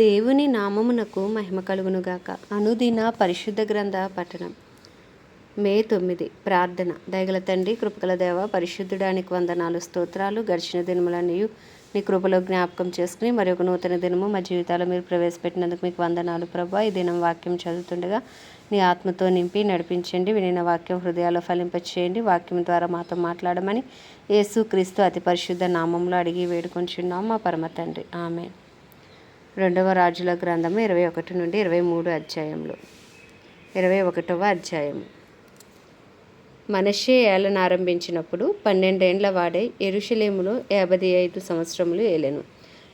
దేవుని నామమునకు మహిమ కలుగునుగాక. అనుదిన పరిశుద్ధ గ్రంథ పఠనం. మే తొమ్మిది ప్రార్థన. దయగల తండ్రి కృపగల దేవ పరిశుద్ధుడానికి వందనాలు స్తోత్రాలు గడిచిన దినములన్నీ నీ కృపలో జ్ఞాపకం చేసుకుని మరి ఒక నూతన దినము మా జీవితాల్లో మీరు ప్రవేశపెట్టినందుకు మీకు వందనాలు ప్రభా. ఈ దినం వాక్యం చదువుతుండగా నీ ఆత్మతో నింపి నడిపించండి వినిన వాక్యం హృదయాల్లో ఫలింపచేయండి వాక్యం ద్వారా మాతో మాట్లాడమని యేసు క్రీస్తు అతి పరిశుద్ధ నామంలో అడిగి వేడుకొంచున్నాం మా పరమ తండ్రి. ఆమె రెండవ రాజుల గ్రంథము ఇరవై ఒకటి నుండి ఇరవై మూడు అధ్యాయంలో ఇరవై ఒకటవ అధ్యాయం మనషే ఏలను ఆరంభించినప్పుడు పన్నెండేండ్ల వాడే ఎరుషలేములో యాభై ఐదు సంవత్సరములు ఏలెను.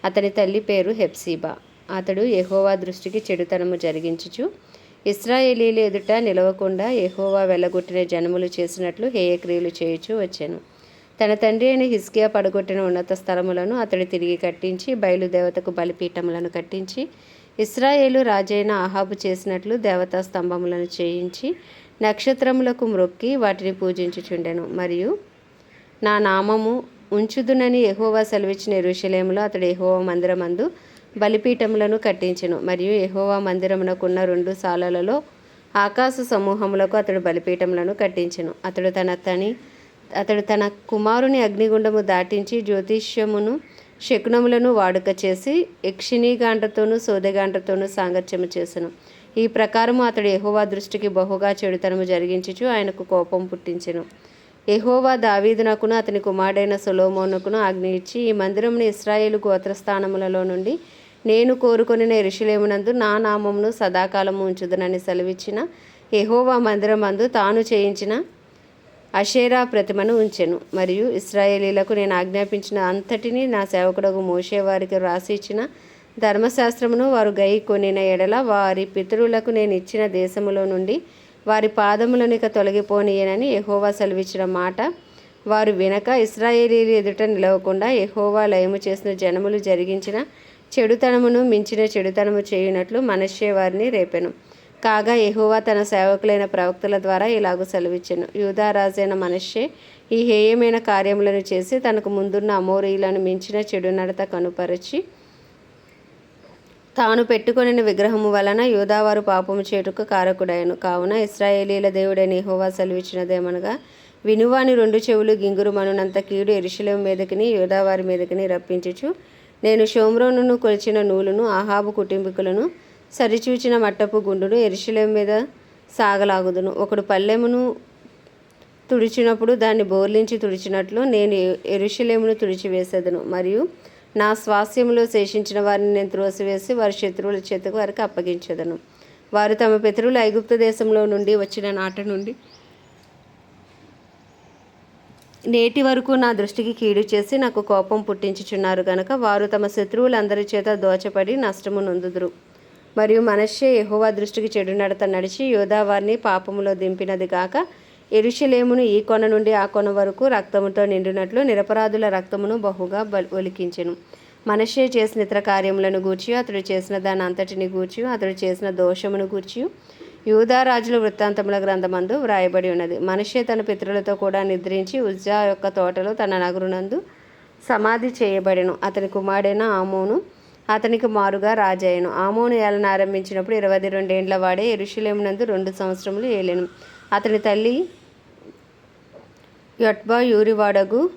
అతని తల్లి పేరు హెప్సీబా. అతడు ఎహోవా దృష్టికి చెడుతనము జరిగించుచు ఇస్రాయేలీల ఎదుట నిలవకుండా ఎహోవా వెళ్ళగొట్టిన జనములు చేసినట్లు హేయక్రియలు చేయుచూ వచ్చాను. తన తండ్రి అయిన హిస్కియా పడగొట్టిన ఉన్నత స్థలములను అతడు తిరిగి కట్టించి బయలుదేవతకు బలిపీఠములను కట్టించి ఇస్రాయేలు రాజైన ఆహాబు చేసినట్లు దేవతా స్తంభములను చేయించి నక్షత్రములకు మ్రొక్కి వాటిని పూజించుచుండెను. మరియు నా నామము ఉంచుదునని ఎహోవా సెలవిచ్చిన ఎరుషలేములో అతడు ఎహోవా మందిరమందు బలిపీఠములను కట్టించెను. మరియు ఎహోవా మందిరమునకున్న రెండు సాలలలో ఆకాశ సమూహములకు అతడు బలిపీఠములను కట్టించెను. అతడు తన తని అతడు తన కుమారుని అగ్నిగుండము దాటించి జ్యోతిష్యమును శకునములను వాడుక చేసి యక్షిణీగాండ్రతోనూ సోదగాండ్రతోనూ సాంగత్యము చేసెను. ఈ ప్రకారము అతడు ఎహోవా దృష్టికి బహుగా చెడుతనము జరిగించుచు ఆయనకు కోపం పుట్టించెను. ఎహోవా దావీదునకును అతని కుమారుడైన సొలోమోనుకును ఆజ్ఞ ఇచ్చి ఈ మందిరమును ఇస్రాయేలు గోత్రస్థానములలో నుండి నేను కోరుకొనిన ఎరుషులేమునందు నా నామమును సదాకాలము ఉంచుదనని సెలవిచ్చిన ఎహోవా మందిరమందు తాను చేయించిన అషేరా ప్రతిమను ఉంచెను. మరియు ఇస్రాయేలీలకు నేను ఆజ్ఞాపించిన అంతటిని నా సేవకుడకు మోసేవారికి వారికి రాసి ఇచ్చిన ధర్మశాస్త్రమును వారు గై కొనిన ఎడల వారి పితరులకు నేను ఇచ్చిన దేశములో నుండి వారి పాదములనిక తొలగిపోనీయనని ఎహోవా సెలవిచ్చిన మాట వారు వినక ఇస్రాయేలీలు ఎదుట నిలవకుండా ఎహోవా లయము చేసిన జనములు జరిగించిన చెడుతనమును మించిన చెడుతనము చేయునట్లు మనషే వారిని రేపెను. కాగా ఎహోవా తన సేవకులైన ప్రవక్తల ద్వారా ఇలాగూ సెలవిచ్చెను. యూదారాజైన మనషే ఈ హేయమైన కార్యములను చేసి తనకు ముందున్న అమోరీలను మించిన చెడు నడత కనుపరచి తాను పెట్టుకొనిన విగ్రహము వలన యూదావారు పాపము చేటుకు కారకుడాయను కావున ఇస్రాయేలీల దేవుడైన ఎహోవా సెలవిచ్చినదేమనగా వినువాని రెండు చెవులు గింగురుమనునంత కీడు ఎరుశలం మీదకిని యూదావారి మీదకిని రప్పించుచు నేను షోమ్రోనును కొలిచిన నూలును ఆహాబు కుటుంబీకులను సరిచూచిన మట్టపు గుండును ఎరుశలేం మీద సాగలాగుదును. ఒకడు పల్లెమును తుడిచినప్పుడు దాన్ని బోర్లించి తుడిచినట్లు నేను ఎరుశలేమును తుడిచివేసేదను. మరియు నా స్వాస్యములో శేషించిన వారిని నేను త్రోసివేసి వారి శత్రువుల చేతకు వారికి అప్పగించదను. వారు తమ పితరులు ఐగుప్త దేశంలో నుండి వచ్చిన నాట నుండి నేటి వరకు నా దృష్టికి కీడు చేసి నాకు కోపం పుట్టించుచున్నారు గనక వారు తమ శత్రువులందరి చేత దోచపడి నష్టము నొందుదురు. మరియు మనషే ఎహోవా దృష్టికి చెడు నడత నడిచి యోధా వారిని పాపములో దింపినది కాక ఎరుషలేమును ఈ కొన నుండి ఆ కొన వరకు రక్తముతో నిండినట్లు నిరపరాధుల రక్తమును బహుగా బ ఒలికించెను. మనషే చేసిన ఇతర కార్యములను గూర్చి అతడు చేసిన దాని అంతటిని గూర్చి అతడు చేసిన దోషమును గూర్చి యూదారాజుల వృత్తాంతముల గ్రంథమందు వ్రాయబడి ఉన్నది. మనిషే తన పితరులతో కూడా నిద్రించి ఉజ్జా యొక్క తోటలో తన నగరునందు సమాధి చేయబడెను. అతని కుమారుడైన ఆమోను అతనికి మారుగా రాజయ్యను. ఆమోను ఏలన ఆరంభించినప్పుడు ఇరవై రెండేండ్ల వాడే ఎరుషులేమునందు రెండు సంవత్సరములు ఏలెను. అతని తల్లి యొట్బా యూరివాడగు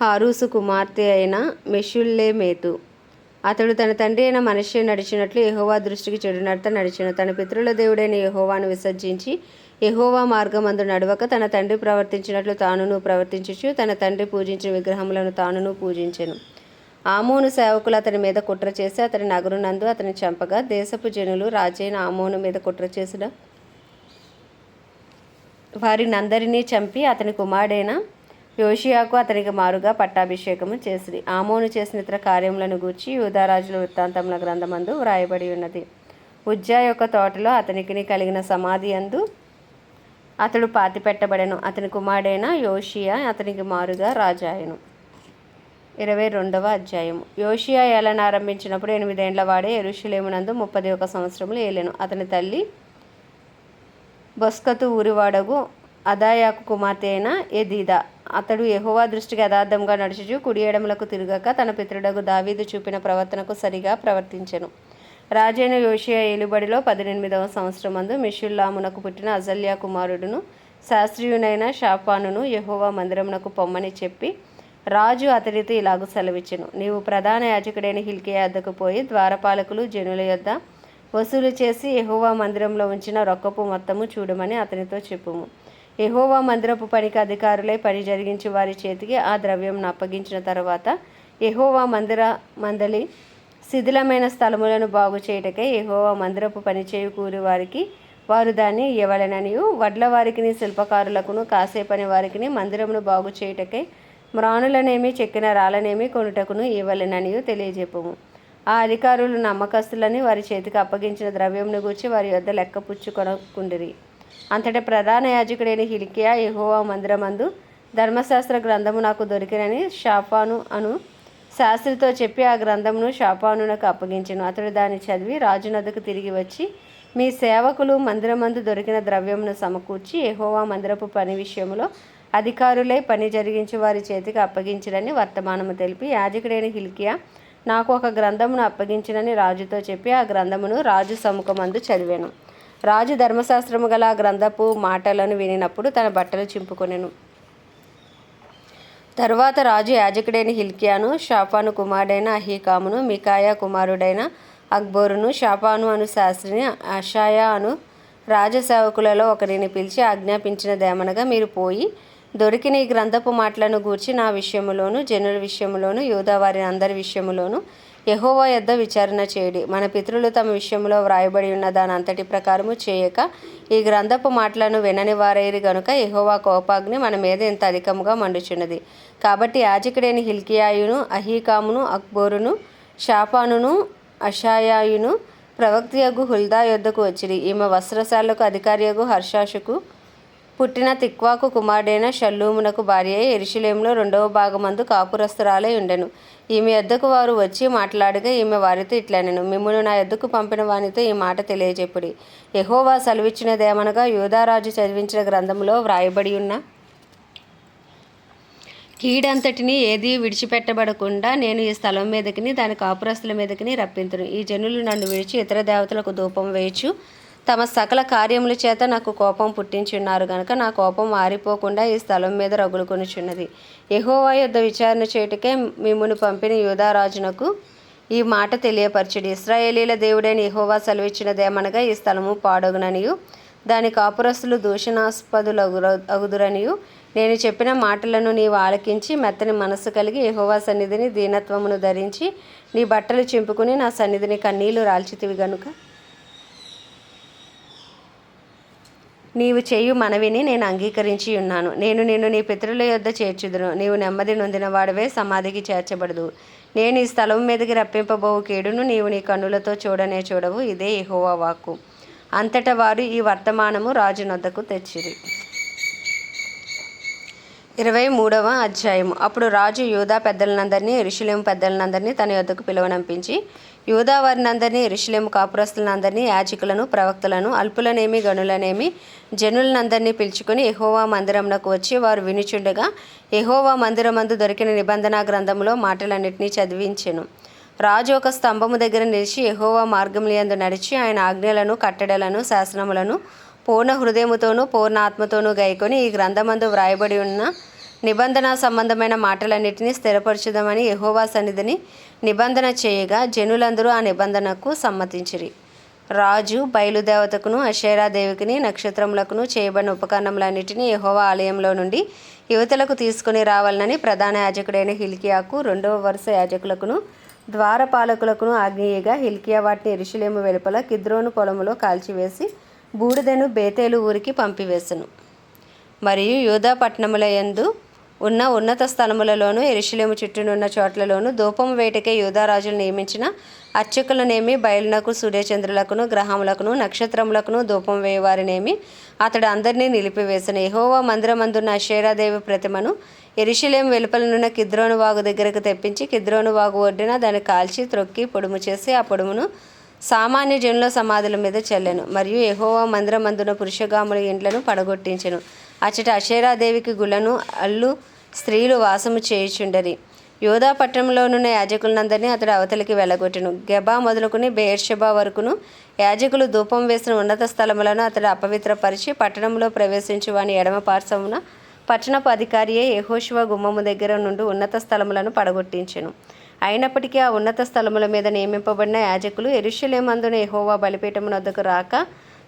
హారూసు కుమార్తె అయిన మెషుల్లేమేతు. అతడు తన తండ్రి అయిన మనిషి నడిచినట్లు ఎహోవా దృష్టికి చెడు నడత నడిచెను. తన పితృల దేవుడైన ఎహోవాను విసర్జించి యెహోవా మార్గమందు నడవక తన తండ్రి ప్రవర్తించినట్లు తానును ప్రవర్తించుచు తన తండ్రి పూజించిన విగ్రహములను తానును పూజించెను. ఆమోను సేవకులు అతని మీద కుట్ర చేసి అతని నగరునందు అతని చంపగా దేశపు జనులు రాజైన ఆమోను మీద కుట్ర చేసిన వారినందరినీ చంపి అతని కుమారుడైన యోషియాకు అతనికి మారుగా పట్టాభిషేకము చేసిరి. ఆమోను చేసిన ఇతర కార్యములను గూర్చి యూదారాజుల వృత్తాంతముల గ్రంథమందు వ్రాయబడి ఉన్నది. ఉజ్జా యొక్క తోటలో అతనికి కలిగిన సమాధి అందు అతడు పాతిపెట్టబడెను. అతని కుమారుడైన యోషియా అతనికి మారుగా రాజాయను. ఇరవై రెండవ అధ్యాయం యోషియా ఏలన ఆరంభించినప్పుడు ఎనిమిదేండ్ల వాడే ఎరుషులేమునందు ముప్పది ఒక సంవత్సరములు ఏలెను. అతని తల్లి బొస్కతు ఊరివాడగు అదాయాకు కుమార్తె అయిన ఎదీదా అతడు ఎహోవా దృష్టికి యథార్థంగా నడుచుచు కుడి ఎడమలకు తిరగక తన పితరుడగు దావీదు చూపిన ప్రవర్తనకు సరిగా ప్రవర్తించెను. రాజైన యోషియా ఏలుబడిలో పద్దెనిమిదవ సంవత్సరమందు మిషుల్లామునకు పుట్టిన అజల్యా కుమారుడును శాస్త్రీయునైన షాపానును ఎహోవా మందిరమునకు పొమ్మని చెప్పి రాజు అతడితో ఇలాగ సెలవిచ్చును. నీవు ప్రధాన యాజకుడైన హిల్కియా వద్దకు పోయి ద్వారపాలకులు జనుల యొద్ద వసూలు చేసి ఎహోవా మందిరంలో ఉంచిన రొక్కపు మొత్తము చూడమని అతనితో చెప్పుము. ఎహోవా మందిరపు పనికి అధికారులై పని జరిగించి వారి చేతికి ఆ ద్రవ్యంను అప్పగించిన తర్వాత ఎహోవా మందిర మందలి శిథిలమైన స్థలములను బాగు చేయుటకై ఎహోవా మందిరపు పనిచేయు కూలి వారికి వారు దాన్ని ఇవ్వవలెననియు వడ్ల వారికిని శిల్పకారులకును కాసే పని వారికిని మందిరమును బాగు చేయుటకై మ్రాణులనేమి చెక్కిన రాళ్ళనేమి కొనుటకును ఇవ్వలేనని తెలియజెప్పము. ఆ అధికారులు నమ్మకస్తులని వారి చేతికి అప్పగించిన ద్రవ్యంను గూర్చి వారి యొద్ద లెక్క పుచ్చుకొనకుండిరి అంతటి ప్రధాన యాజకుడైన హిలికియా యహోవా మందిరమందు ధర్మశాస్త్ర గ్రంథము నాకు దొరికినని షాపాను అను శాస్త్రితో చెప్పి ఆ గ్రంథమును షాపానునకు అప్పగించాను. అతడు దాన్ని చదివి రాజునద్దకు తిరిగి వచ్చి మీ సేవకులు మందిరమందు దొరికిన ద్రవ్యమును సమకూర్చి ఎహోవా మందిరపు పని విషయంలో అధికారులై పని జరిగించి వారి చేతికి అప్పగించిరని వర్తమానము తెలిపి యాజకుడైన హిల్కియా నాకు ఒక గ్రంథమును అప్పగించినని రాజుతో చెప్పి ఆ గ్రంథమును రాజు సముఖమందు చదివాను. రాజు ధర్మశాస్త్రము గల ఆ గ్రంథపు మాటలను వినినప్పుడు తన బట్టలు చింపుకొనెను. తరువాత రాజు యాజకుడైన హిల్కియాను షాఫాను కుమారుడైన అహీకామును మికాయా కుమారుడైన అక్బోరును షాఫాను అను శాస్త్రిని అషాయా అను రాజసేవకులలో ఒకరిని పిలిచి ఆజ్ఞాపించినదేమనగా మీరు పోయి దొరికిన ఈ గ్రంథపు మాటలను గూర్చి నా విషయములోను జనుల విషయములోను యోధావారి అందరి విషయములోను యహోవా యొద్ద విచారణ చేయడి. మన పితరులు తమ విషయంలో వ్రాయబడి ఉన్న దాని అంతటి ప్రకారము చేయక ఈ గ్రంథపు మాటలను వినని వారైరి గనుక యహోవా కోపాగ్ని మన మీద ఇంత అధికముగా మండుచున్నది. కాబట్టి యాజకుడైన హిల్కియాయును అహీకామును అక్బోరును షాపానును అషాయాయును ప్రవక్తియగు హుల్దా యొద్దకు వచ్చిరి. ఈమె వస్త్రశాలకు అధికారియగు హర్షాషుకు పుట్టిన తిక్వాకు కుమారుడైన షల్లూమునకు భార్య అయి రెండవ భాగమందు కాపురస్తురాలై ఉండెను. ఈమె యొద్దకు వారు వచ్చి మాట్లాడగా ఈమె వారితో ఇట్లనెను మిమ్మల్ని నా యొద్దకు పంపిన వానితో ఈ మాట తెలియజెప్పుడి ఎహోవా సెలవిచ్చినదేమనగా యూదారాజు చదివించిన గ్రంథంలో వ్రాయబడి ఉన్న కీడంతటిని ఏది విడిచిపెట్టబడకుండా నేను ఈ స్థలం మీదకిని దాని కాపురస్తుల మీదకిని రప్పింతును. ఈ జనులు నన్ను విడిచి ఇతర దేవతలకు ధూపం వేయచ్చు. తమ సకల కార్యముల చేత నాకు కోపం పుట్టించున్నారు గనుక నా కోపం మారిపోకుండా ఈ స్థలం మీద రగులుకొనుచున్నది. ఎహోవా యుద్ధ విచారణ చేయుటకే మిమ్మును పంపిన యూదారాజునకు ఈ మాట తెలియపరచుడు. ఇస్రాయేలీల దేవుడైన ఎహోవా సెలవిచ్చినదేమనగా ఈ స్థలము పాడగుననియు దాని కాపురస్తులు దూషణాస్పదులు అగుదురనియు. నేను చెప్పిన మాటలను నీవు ఆలకించి మెత్తని మనస్సు కలిగి ఎహోవా సన్నిధిని దీనత్వమును ధరించి నీ బట్టలు చింపుకుని నా సన్నిధిని కన్నీళ్ళు రాల్చితివి గనుక. నీవు చేయు మనవిని నేను అంగీకరించి ఉన్నాను. నేను నిన్ను నీ పితరుల యొద్ద చేర్చుదును. నీవు నెమ్మది నొందిన వాడవే సమాధికి చేర్చబడదు. నేను ఈ స్థలం మీదకి రప్పింపబోవు కీడును నీవు నీ కన్నులతో చూడనే చూడవు. ఇదే ఇహోవా వాక్కు. అంతటా వారు ఈ వర్తమానము రాజునొద్దకు తెచ్చిరి. ఇరవై మూడవ అధ్యాయము. అప్పుడు రాజు యూదా పెద్దలనందరినీ ఋషులేం పెద్దలనందరినీ తన యొద్దకు పిలువనంపించి యూదావారినందరినీ వారినందరినీ కాపురస్తులందరినీ యాజకులను ప్రవక్తలను అల్పులనేమి గనులనేమి జనులనందరినీ పిలుచుకొని ఎహోవా మందిరంలోకి వచ్చి వారు వినుచుండగా ఎహోవా మందిరమందు దొరికిన నిబంధన గ్రంథంలో మాటలన్నింటినీ చదివించెను. రాజు ఒక స్తంభము దగ్గర నిలిచి ఎహోవా మార్గములందు నడిచి ఆయన ఆజ్ఞలను కట్టడలను శాసనములను పూర్ణ హృదయముతోనూ పూర్ణ ఆత్మతోనూ గైకొని ఈ గ్రంథమందు వ్రాయబడి ఉన్న నిబంధన సంబంధమైన మాటలన్నిటినీ స్థిరపరచుదామని ఎహోవా సన్నిధిని నిబంధన చేయగా జనులందరూ ఆ నిబంధనకు సమ్మతించిరి. రాజు బయలుదేవతకును అషేరాదేవికిని నక్షత్రములకును చేయబడిన ఉపకరణములన్నిటినీ యహోవా ఆలయంలో నుండి యువతలకు తీసుకుని రావాలని ప్రధాన యాజకుడైన హిల్కియాకు రెండవ వరుస యాజకులకును ద్వారపాలకులకును ఆజ్ఞేయగా హిల్కియా వాటిని ఇరుషులేము వెలుపల కిద్రోను పొలములో కాల్చివేసి బూడిదను బేతేలు ఊరికి పంపివేసెను. మరియు యూదా పట్టణముల యందు ఉన్న ఉన్నత స్థలములలోను ఎరుషులేము చుట్టూనున్న చోట్లలోను ధూపం వేటకే యూదారాజులు నియమించిన అర్చకులనేమి బయలునకు సూర్యచంద్రులకును గ్రహములకును నక్షత్రములకును ధూపం వేయవారినేమి. అతడు అందరినీ నిలిపివేసిన. ఎహోవా మందిరమందున్న అషేరాదేవి ప్రతిమను ఎరిశిలేం వెలుపలనున్న కిద్రోను వాగు దగ్గరకు తెప్పించి కిద్రోను వాగు ఒడ్డున దాన్ని కాల్చి త్రొక్కి పొడుము చేసి ఆ పొడుమును సామాన్య జనుల సమాధుల మీద చల్లెను. మరియు ఎహోవా మందిరమందున పురుషగాముల ఇండ్లను పడగొట్టించెను. అచ్చట అషేరాదేవికి గులను అల్లు స్త్రీలు వాసము చేయుచుండరి. యోధా పట్టణంలోనున్న యాజకులందరినీ అతడు అవతలికి వెళ్ళగొట్టెను. గెబా మొదలుకుని బేర్షబా వరకును యాజకులు ధూపం వేసిన ఉన్నత స్థలములను అతడు అపవిత్రపరిచి పట్టణంలో ప్రవేశించి వాని ఎడమ పార్శ్వమున పట్టణపు అధికారియే యహోశివ గుమ్మము దగ్గర నుండి ఉన్నత స్థలములను పడగొట్టించెను. అయినప్పటికీ ఆ ఉన్నత స్థలముల మీద నియమింపబడిన యాజకులు ఎరుషులేమందున ఎహోవా బలిపీఠమునద్దకు రాక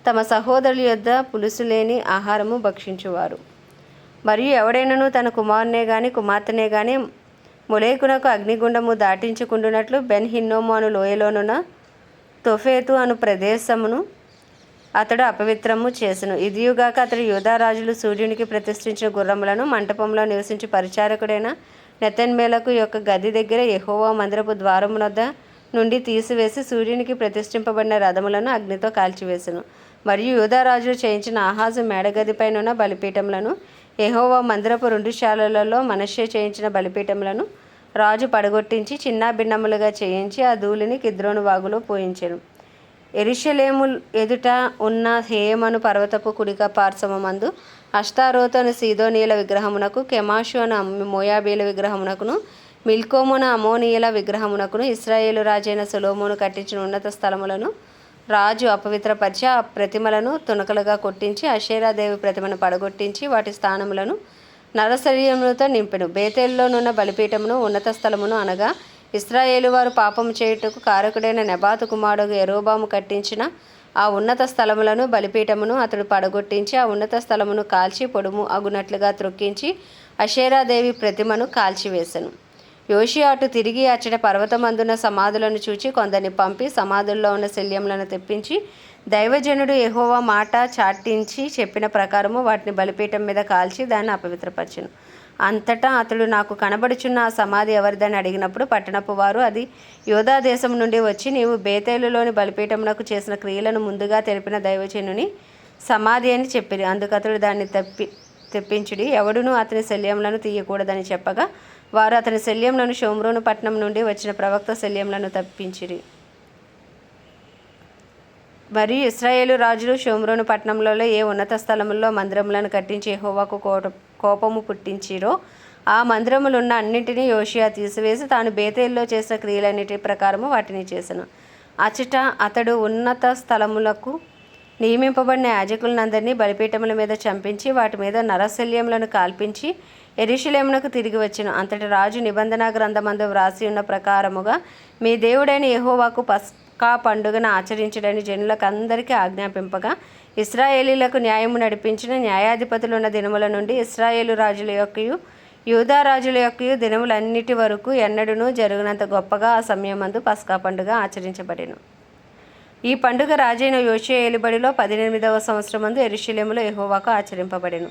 తమ సహోదరుల యొద్ద పులుసు లేని ఆహారము భక్షించువారు. మరియు ఎవడైనను తన కుమారునే గాని కుమార్తెనే గాని ములేకునకు అగ్నిగుండము దాటించుకుంటున్నట్లు బెన్ హిన్నోము అను లోయలోనున్న తొఫేతు అను ప్రదేశమును అతడు అపవిత్రము చేసను. ఇదియుగాక అతడు యూదారాజులు సూర్యునికి ప్రతిష్ఠించిన గుర్రములను మంటపంలో నివసించి పరిచారకుడైన నెతన్మేలకు యొక్క గది దగ్గర యహోవా మందిరపు ద్వారమునొద్ద నుండి తీసివేసి సూర్యునికి ప్రతిష్ఠింపబడిన రథములను అగ్నితో కాల్చివేసెను. మరియు యూదారాజులు చేయించిన ఆహాజు మేడగదిపైనున్న బలిపీఠములను ఎహోవా మందిరపు రెండు శాలలలో మనషే చేయించిన బలిపీఠములను రాజు పడగొట్టించి చిన్న భిన్నములుగా చేయించి ఆ ధూళిని కిద్రోను వాగులో పోయించెను. ఎరిషలేము ఎదుట ఉన్న హేయమను పర్వతపు కుడిక పార్శ్వమందు అష్టారోతు అష్టారోతను సీదోనీయుల విగ్రహమునకు కెమాషు అను మోయాబీల విగ్రహమునకును మిల్కోమున అమోనీయుల విగ్రహమునకును ఇస్రాయేలు రాజైన సులోమును కట్టించిన ఉన్నత స్థలములను రాజు అపవిత్రపరిచి ఆ ప్రతిమలను తునకలుగా కొట్టించి అషేరాదేవి ప్రతిమను పడగొట్టించి వాటి స్థానములను నరశరీరములతో నింపెను. బేతేల్లోనున్న బలిపీఠమును ఉన్నత స్థలమును అనగా ఇస్రాయేలు వారు పాపము చేయుటకు కారకుడైన నెబాతు కుమారుడు ఎరోబాము కట్టించిన ఆ ఉన్నత స్థలములను బలిపీఠమును అతడు పడగొట్టించి ఆ ఉన్నత స్థలమును కాల్చి పొడుము అగునట్లుగా త్రొక్కించి అషేరాదేవి ప్రతిమను కాల్చివేశను యోషి అటు తిరిగి అచ్చట పర్వతమందున సమాధులను చూచి కొందరిని పంపి సమాధుల్లో ఉన్న శల్యములను తెప్పించి దైవజనుడు ఎహోవా మాట చాటించి చెప్పిన ప్రకారము వాటిని బలిపీఠం మీద కాల్చి దాన్ని అపవిత్రపరచును. అంతటా అతడు నాకు కనబడుచున్న ఆ సమాధి ఎవరిదని అడిగినప్పుడు పట్టణపు వారు అది యోధా దేశం నుండి వచ్చి నీవు బేతేలులోని బలిపీఠమునకు చేసిన క్రియలను ముందుగా తెలిపిన దైవజనుని సమాధి అని చెప్పిరి. అందుకు అతడు దాన్ని తప్పి తెప్పించుడి. ఎవడునూ అతని శల్యములను తీయకూడదని చెప్పగా వారు అతని శల్యంలోని షోమ్రోను పట్టణం నుండి వచ్చిన ప్రవక్త శల్యములను తప్పించిరి. మరియు ఇస్రాయేలు రాజులు షోమ్రోను పట్టణంలో ఏ ఉన్నత స్థలముల్లో మందిరములను కట్టించి హోవాకు కోట కోపము పుట్టించిరో ఆ మందిరములున్న అన్నింటినీ యోషియా తీసివేసి తాను బేతేల్లో చేసిన క్రియలన్నిటి ప్రకారము వాటిని చేసాను. అచట అతడు ఉన్నత స్థలములకు నియమింపబడిన యాజకులనందరినీ బలిపీఠముల మీద చంపించి వాటి మీద నరశల్యములను కాల్పించి ఎరుషలేమునకు తిరిగి వచ్చెను అంతటి రాజు నిబంధన గ్రంథమందు వ్రాసి ఉన్న ప్రకారముగా మీ దేవుడైన యహోవాకు పస్కా పండుగను ఆచరించడని జనులకు అందరికీ ఆజ్ఞాపింపగా ఇస్రాయేలీలకు న్యాయము నడిపించిన న్యాయాధిపతులు ఉన్న దినముల నుండి ఇస్రాయేలు రాజుల యొక్కయు యూదా రాజుల యొక్కయు దినములన్నిటి వరకు ఎన్నడూనూ జరిగినంత గొప్పగా ఆ సమయమందు పస్కా పండుగ ఆచరించబడెను. ఈ పండుగ రాజైన యోషియా ఏలుబడిలో పద్దెనిమిదవ సంవత్సరమందు ఎరుషలేములో ఎహోవాకు ఆచరింపబడెను.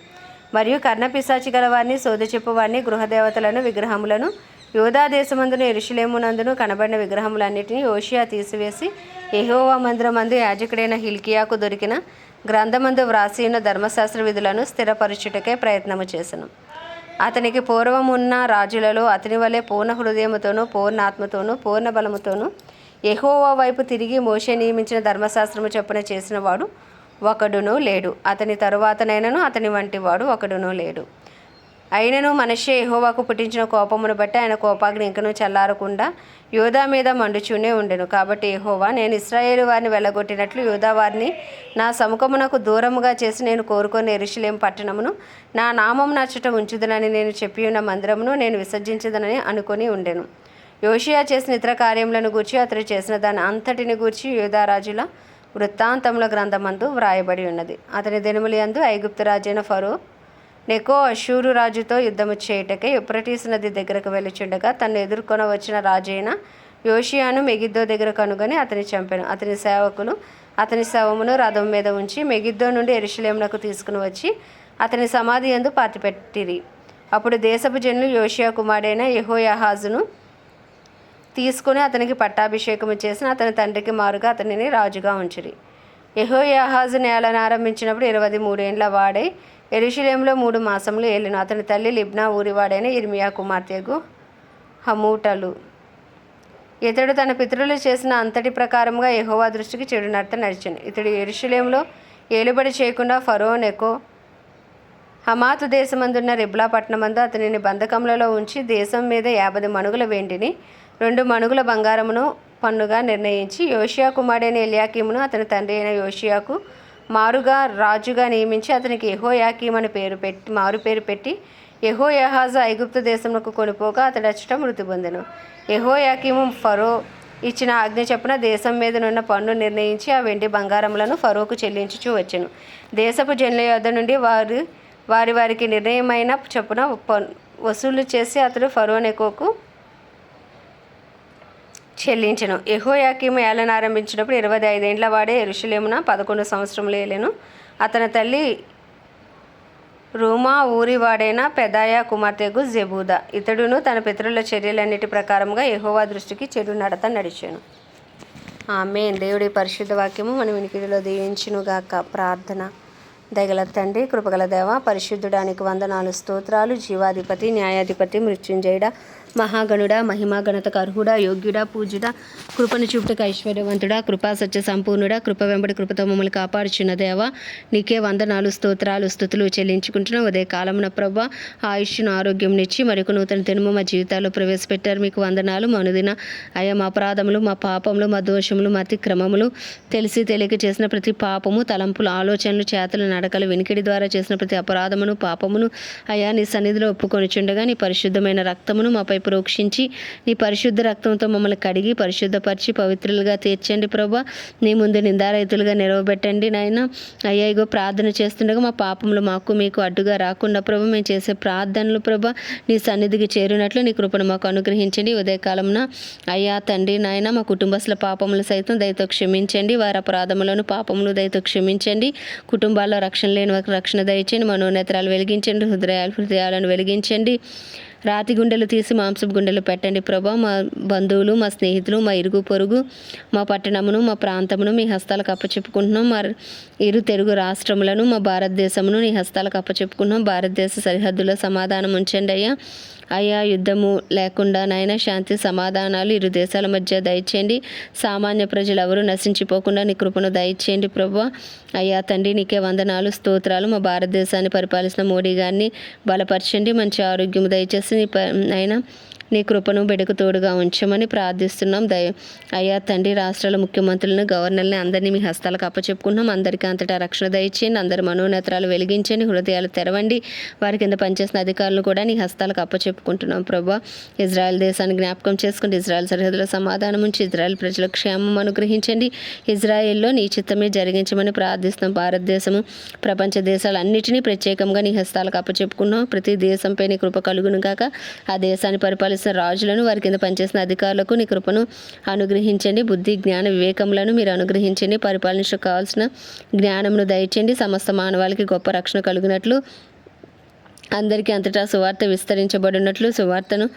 మరియు కర్ణపిశాచి గలవారిని సోద చెప్పువారిని గృహదేవతలను విగ్రహములను యోధా దేశమందును ఎరుషలేమునందును కనబడిన విగ్రహములన్నిటిని యోషియా తీసివేసి ఎహోవా మందిరమందు యాజకుడైన హిల్కియాకు దొరికిన గ్రంథమందు వ్రాసి ఉన్న ధర్మశాస్త్ర విధులను స్థిరపరచుటకే ప్రయత్నము చేసెను. అతనికి పూర్వమున్న రాజులలో అతని వలె పూర్ణ హృదయముతోనూ పూర్ణాత్మతోనూ పూర్ణ బలముతోనూ ఎహోవా వైపు తిరిగి మోషే నియమించిన ధర్మశాస్త్రము చొప్పున చేసిన వాడు ఒకడును లేడు. అతని తరువాతనైనను అతని వంటి వాడు ఒకడునూ లేడు. అయినను మనిషి ఎహోవాకు పుట్టించిన కోపమును బట్టి ఆయన కోపాగ్ని ఇంకనూ చల్లారకుండా యోధా మీద మండుచూనే ఉండెను. కాబట్టి ఎహోవా నేను ఇస్రాయేలు వారిని వెళ్ళగొట్టినట్లు యోధా వారిని నా సముఖమునకు దూరముగా చేసి నేను కోరుకొని ఎరుషలేం పట్టణమును నా నామం నచ్చట ఉంచుదనని నేను చెప్పి ఉన్న మందిరమును నేను విసర్జించదనని అనుకొని ఉండెను. యోషియా చేసిన ఇతర కార్యములను గూర్చి అతడు చేసిన దాని అంతటిని గూర్చి యూదారాజుల వృత్తాంతముల గ్రంథమందు వ్రాయబడి ఉన్నది. అతని దినములందు ఐగుప్తు రాజైన ఫరో నెకో అషూరు రాజుతో యుద్ధము చేయుటకే యుప్రటీస్ నది దగ్గరకు వెళ్ళిచుండగా తను ఎదుర్కొన వచ్చిన రాజైన యోషియాను మెగిద్దో దగ్గర కనుగొని అతని చంపాను. అతని సేవకులు అతని శవమును రథం మీద ఉంచి మెగిద్దో నుండి ఎరుషలేమునకు తీసుకుని వచ్చి అతని సమాధి యందు పాతిపెట్టిరి. అప్పుడు దేశపు జనులు యోషియా కుమారుడైన యెహోయాహాజును తీసుకుని అతనికి పట్టాభిషేకము చేసిన అతని తండ్రికి మారుగా అతనిని రాజుగా ఉంచిరి. యెహోయాహాజు నేలను ఆరంభించినప్పుడు ఇరవై మూడేండ్ల వాడై ఎరుషులేంలో మూడు మాసములు ఏలిను. అతని తల్లి లిబ్నా ఊరివాడైన ఇర్మియా కుమార్తెగు హమూటలు. ఇతడు తన పితరులు చేసిన అంతటి ప్రకారంగా యహోవా దృష్టికి చెడు నర్త నడిచాను. ఇతడు ఎరుషులేంలో ఏలుబడి చేయకుండా ఫరో నెకో హమాతు దేశమందున్న రిబ్లా పట్టణమందు అతనిని బంధకములలో ఉంచి దేశం మీద యాభై మనుగుల వెండిని రెండు మణుగుల బంగారమును పన్నుగా నిర్ణయించి యోషియా కుమారుడైన ఎలియాకీమును అతని తండ్రి అయిన యోషియాకు మారుగా రాజుగా నియమించి అతనికి యెహోయాకీం అని పేరు పెట్టి మారు పేరు పెట్టి యెహోయాహాజు ఐగుప్తు దేశమునకు కొనిపోగా అతడు అచ్చట మృతి పొందెను. యెహోయాకీము ఫరో ఇచ్చిన ఆజ్ఞ చొప్పున దేశం మీద నున్న పన్ను నిర్ణయించి ఆ వెండి బంగారములను ఫరోకు చెల్లించుచూ వచ్చెను. దేశపు జనుల యొద్ద నుండి వారు వారి వారికి నిర్ణయమైన చొప్పున వసూలు చేసి అతడు ఫరో నెకోకు చెల్లించెను. యెహోయాకీము ఏలన ఆరంభించినప్పుడు ఇరవై ఐదేండ్ల వాడే ఋషులేమున పదకొండు సంవత్సరములు ఏలేను. అతని తల్లి రూమా ఊరివాడైన పెదాయా కుమార్తెకు జెబూదా. ఇతడును తన పితరుల చర్యలన్నిటి ప్రకారంగా ఎహోవా దృష్టికి చెడు నడత నడిచాను. ఆమె దేవుడి పరిశుద్ధ వాక్యము మన వినికిడిలో దీవించునుగాక ప్రార్థన దగల తండ్రి కృపగల దేవ పరిశుద్ధుడానికి వందనాలు స్తోత్రాలు జీవాధిపతి న్యాయాధిపతి మృత్యుంజయుడ మహాగణుడ మహిమాగణతకు అర్హుడా యోగ్యుడా పూజుడా కృపను చూపుటకు ఐశ్వర్యవంతుడా కృపా సత్య సంపూర్ణుడా కృప వెంబడి కృపతో మమ్మల్ని కాపాడుచున్న దేవ నీకే వందనాలు స్తోత్రాలు స్థుతులు చెల్లించుకుంటున్నాం. ఉదయ కాలమున ప్రభా ఆయుష్ను ఆరోగ్యంనిచ్చి మరొక నూతన తినుము మా జీవితాల్లో ప్రవేశపెట్టారు. మీకు వందనాలు మా అనుదిన అయ్యా మా అపరాధములు మా పాపములు మా దోషములు మా అతిక్రమములు తెలిసి తెలియక చేసిన ప్రతి పాపము తలంపులు ఆలోచనలు చేతలు నడకలు వినికిడి ద్వారా చేసిన ప్రతి అపరాధమును పాపమును అయ్యా నీ సన్నిధిలో ఒప్పుకొనిచుండగా నీ పరిశుద్ధమైన రక్తమును మాపై ప్రోక్షించి నీ పరిశుద్ధ రక్తంతో మమ్మల్ని కడిగి పరిశుద్ధపరిచి పవిత్రులుగా తీర్చండి ప్రభా. నీ ముందు నిందారహితులుగా నిలవబెట్టండి నాయన. అయ్యా ఇగో ప్రార్థన చేస్తుండగా మా పాపములు మాకు మీకు అడ్డుగా రాకుండా ప్రభు మేము చేసే ప్రార్థనలు ప్రభా నీ సన్నిధికి చేరినట్లు నీ కృపను మాకు అనుగ్రహించండి. ఉదయకాలంన అయ్యా తండ్రి నాయన మా కుటుంబస్తుల పాపములు సైతం దయతో క్షమించండి. వారి అపరాధములను పాపములు దయతో క్షమించండి. కుటుంబాల్లో రక్షణ లేని వారికి రక్షణ దయచండి మనోనేత్రాలు వెలిగించండి. హృదయాలు హృదయాలను వెలిగించండి. రాతి గుండెలు తీసి మాంసపు గుండెలు పెట్టండి ప్రభా. మా బంధువులు మా స్నేహితులు మా ఇరుగు పొరుగు మా పట్టణమును మా ప్రాంతమును మీ హస్తాలకు అప్పచెప్పుకుంటున్నాం. మా ఇరు తెలుగు రాష్ట్రములను మా భారతదేశమును నీ హస్తాలకు అప్పచెప్పుకుంటున్నాం. భారతదేశ సరిహద్దులో సమాధానం ఉంచండి అయ్యా. అయ్యా యుద్ధము లేకుండా నాయన శాంతి సమాధానాలు ఇరు దేశాల మధ్య దయచేయండి. సామాన్య ప్రజలు ఎవరు నశించిపోకుండా నీ కృపను దయచేయండి ప్రభు అయ్యా తండ్రి నీకే వందనాలు స్తోత్రాలు. మా భారతదేశాన్ని పరిపాలిస్తున్న మోడీ గారిని బలపరచండి. మంచి ఆరోగ్యం దయచేసి నీ ప అయినా నీ కృపను బిడకు తోడుగా ఉంచమని ప్రార్థిస్తున్నాం. దయ అయ్యా తండ్రి రాష్ట్రాల ముఖ్యమంత్రులను గవర్నర్ని అందరినీ మీ హస్తాలకు అప్పచెప్పుకుంటున్నాం. అందరికీ అంతటా రక్షణ దయచేయండి. అందరి మనోనేత్రాలు వెలిగించండి. హృదయాలు తెరవండి. వారి కింద పనిచేసిన అధికారులు కూడా నీ హస్తాలకు అప్పచెప్పుకుంటున్నాం ప్రభా. ఇజ్రాయెల్ దేశాన్ని జ్ఞాపకం చేసుకుంటే ఇజ్రాయెల్ సరిహద్దుల సమాధానం ఉంచి ఇజ్రాయెల్ ప్రజల క్షేమం అనుగ్రహించండి. ఇజ్రాయెల్లో నీ చిత్తమే జరిగించమని ప్రార్థిస్తున్నాం. భారతదేశము ప్రపంచ దేశాలన్నిటినీ ప్రత్యేకంగా నీ హస్తాలకు అప్పచెప్పుకున్నాం. ప్రతి దేశంపై నీ కృప కలుగును కాక ఆ దేశాన్ని పరిపాలిస్తున్న రాజులను వారి కింద పనిచేసిన అధికారులకు నీ కృపను అనుగ్రహించండి. బుద్ధి జ్ఞాన వివేకములను మీరు అనుగ్రహించండి. పరిపాలించడానికి కావాల్సిన జ్ఞానమును దయచండి సమస్త మానవాళికి గొప్ప రక్షణ కలిగినట్లు అందరికీ అంతటా సువార్త విస్తరించబడినట్లు సువార్తను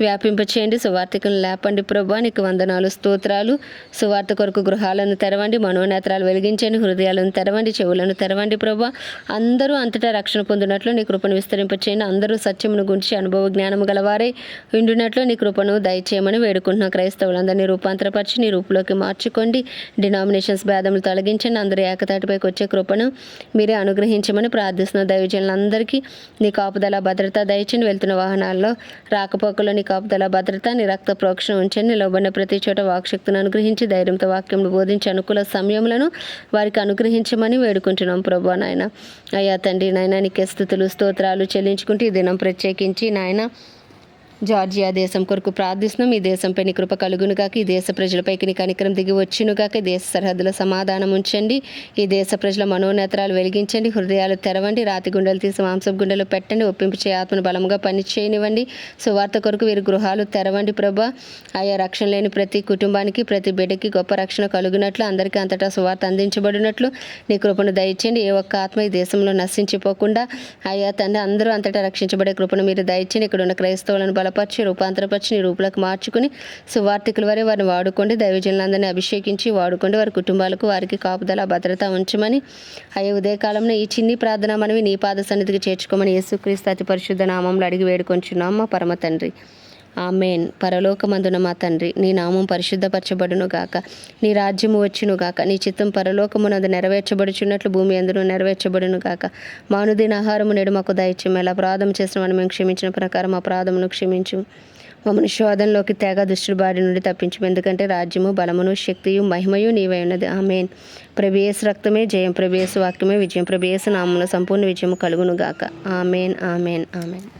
వ్యాపింపచేయండి. సువార్తికను లేపండి. ప్రభా నీకు వందనాలు స్తోత్రాలు. సువార్త కొరకు గృహాలను తెరవండి. మనోనేత్రాలు వెలిగించండి. హృదయాలను తెరవండి. చెవులను తెరవండి ప్రభా. అందరూ అంతటా రక్షణ పొందినట్లు నీ కృపను విస్తరింపచేయండి. అందరూ సత్యమును గురించి అనుభవ జ్ఞానము గలవారై. ఉండినట్లు నీ కృపను దయచేయమని వేడుకుంటున్న క్రైస్తవులందరినీ రూపాంతరపరిచి నీ రూపులోకి మార్చుకోండి. డినామినేషన్స్ భేదములు తొలగించండి. అందరూ ఏకతాటిపైకి వచ్చే కృపను మీరే అనుగ్రహించమని ప్రార్థిస్తున్న దైవజనులందరికీ నీ కాపుదల భద్రత దయచండి వెళ్తున్న వాహనాల్లో రాకపోకలో నీ కాపుదల భద్రత నిరక్త ప్రోక్షణ ఉంచని నిలవబడిన ప్రతి చోట వాక్శక్తిని అనుగ్రహించి ధైర్యంతో వాక్యంను బోధించి అనుకూల సమయములను వారికి అనుగ్రహించమని వేడుకుంటున్నాం ప్రభా నాయన. అయ్యా తండ్రి నాయన నీకే స్థుతులు స్తోత్రాలు చెల్లించుకుంటూ ఈ దినం ప్రత్యేకించి నాయన జార్జియా దేశం కొరకు ప్రార్థిస్తున్నాం. ఈ దేశంపై నీ కృప కలుగునుగాక ఈ దేశ ప్రజలపైకి నీ కనికరం దిగి వచ్చినుగాక ఈ దేశ సరిహద్దుల సమాధానం ఉంచండి. ఈ దేశ ప్రజల మనోనేత్రాలు వెలిగించండి. హృదయాలు తెరవండి. రాతి గుండెలు తీసి మాంసం గుండెలు పెట్టండి. ఒప్పింపు ఆత్మను బలంగా పనిచేయనివ్వండి. సువార్త కొరకు వీరి గృహాలు తెరవండి ప్రభా. ఆయా రక్షణ లేని ప్రతి కుటుంబానికి ప్రతి బిడ్డకి గొప్ప రక్షణ కలుగునట్లు అందరికీ అంతటా సువార్త అందించబడినట్లు నీ కృపను దయచేయండి. ఏ ఒక్క ఆత్మ ఈ దేశంలో నశించిపోకుండా ఆయా తండ్రి అందరూ అంతటా రక్షించబడే కృపను మీరు దయచేయండి. ఇక్కడ ఉన్న క్రైస్తవులను బలపరిచి రూపాంతరపరిచి నీ రూపులకు మార్చుకుని సువార్థికుల వారి వారిని వాడుకోండి దైవజనులందరినీ అభిషేకించి వాడుకోండి వారి కుటుంబాలకు వారికి కాపుదల భద్రత ఉంచమని అయ్యే ఉదయకాలంలో ఈ చిన్ని ప్రార్థన మనవి నీ పాద సన్నిధికి చేర్చుకోమని యేసుక్రీస్తు అతి పరిశుద్ధ నామంలో అడిగి వేడుకొంచున్నాం మా పరమ తండ్రి. ఆమెన్. పరలోకమందున మా తండ్రి నీ నామం పరిశుద్ధపరచబడును గాక. నీ రాజ్యము వచ్చును గాక. నీ చిత్తం పరలోకమునందు నెరవేర్చబడుచున్నట్లు భూమి అందరూ నెరవేర్చబడును గాక. మానుదిన ఆహారము నేడు మాకు దయచేయం ఎలా అపరాధం చేసిన మనం మేము క్షమించిన ప్రకారం అపరాధమును క్షమించు మమ్మల్ని శోధనలోకి తెగ దుష్టుడు బారి నుండి తప్పించు ఎందుకంటే రాజ్యము బలమును శక్తియు మహిమయు నీవై ఉన్నది. ఆమెన్. ప్రభేస్ రక్తమే జయం ప్రభేసు వాక్యమే విజయం. ప్రభేసు నామంలో సంపూర్ణ విజయము కలుగును గాక. Amen amen amen.